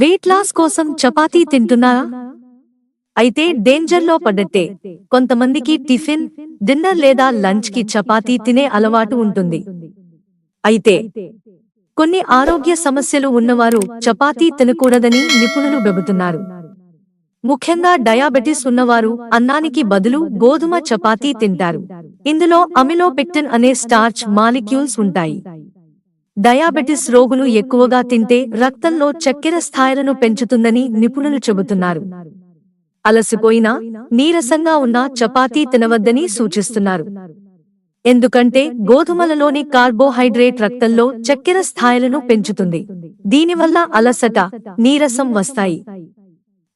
Weight loss కోసం చపాతీ తింటున్నారా అయితే డేంజర్లో పడ్డట్టే కొంతమందికి టిఫిన్ డిన్నర్ లేదా లంచ్కి చపాతీ తినే అలవాటు ఉంటుంది. అయితే కొన్ని ఆరోగ్య సమస్యలు ఉన్నవారు చపాతీ తినకూడదని నిపుణులు చెబుతున్నారు. ముఖ్యంగా డయాబెటిస్ ఉన్నవారు అన్నానికి బదులు గోధుమ చపాతీ తింటారు. ఇందులో అమిలోపెక్టిన్ అనే స్టార్చ్ మాలిక్యూల్స్ ఉంటాయి. డయాబెటిస్ రోగులు ఎక్కువగా తింటే రక్తంలో చక్కెర స్థాయిలను పెంచుతుందని నిపుణులు చెబుతున్నారు. అలసిపోయినా నీరసంగా ఉన్న చపాతీ తినవద్దని సూచిస్తున్నారు. ఎందుకంటే గోధుమలలోని కార్బోహైడ్రేట్ రక్తంలో చక్కెర స్థాయిలను పెంచుతుంది. దీనివల్ల అలసట నీరసం వస్తాయి.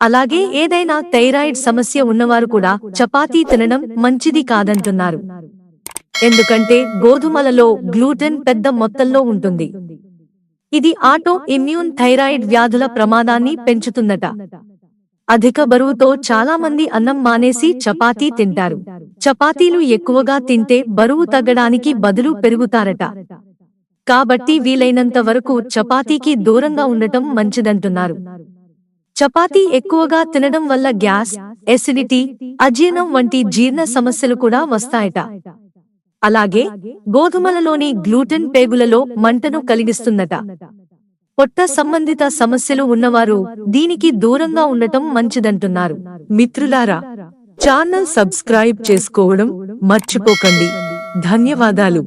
అలాగే ఏదైనా థైరాయిడ్ సమస్య ఉన్నవారు కూడా చపాతీ తినడం మంచిది కాదంటున్నారు. ఎందుకంటే గోధుమలలో గ్లూటెన్ పెద్ద మొత్తంలో ఉంటుంది. ఇది ఆటో ఇమ్యూన్ థైరాయిడ్ వ్యాధుల ప్రమాదాన్ని పెంచుతుందట అధిక బరువుతో చాలా మంది అన్నం మానేసి చపాతీ తింటారు. చపాతీలు ఎక్కువగా తింటే బరువు తగ్గడానికి బదులు పెరుగుతారట. కాబట్టి వీలైనంత వరకు చపాతీకి దూరంగా ఉండటం మంచిదంటున్నారు. చపాతీ ఎక్కువగా తినడం వల్ల గ్యాస్ ఎసిడిటీ అజీర్ణం వంటి జీర్ణ సమస్యలు కూడా వస్తాయట. అలాగే గోధుమలలోని గ్లూటెన్ పేగులలో మంటను కలిగిస్తుందట పొట్ట సంబంధిత సమస్యలు ఉన్నవారు దీనికి దూరంగా ఉండటం మంచిదంటున్నారు. మిత్రులారా ఛానల్ సబ్స్క్రైబ్ చేసుకోవడం మర్చిపోకండి. ధన్యవాదాలు.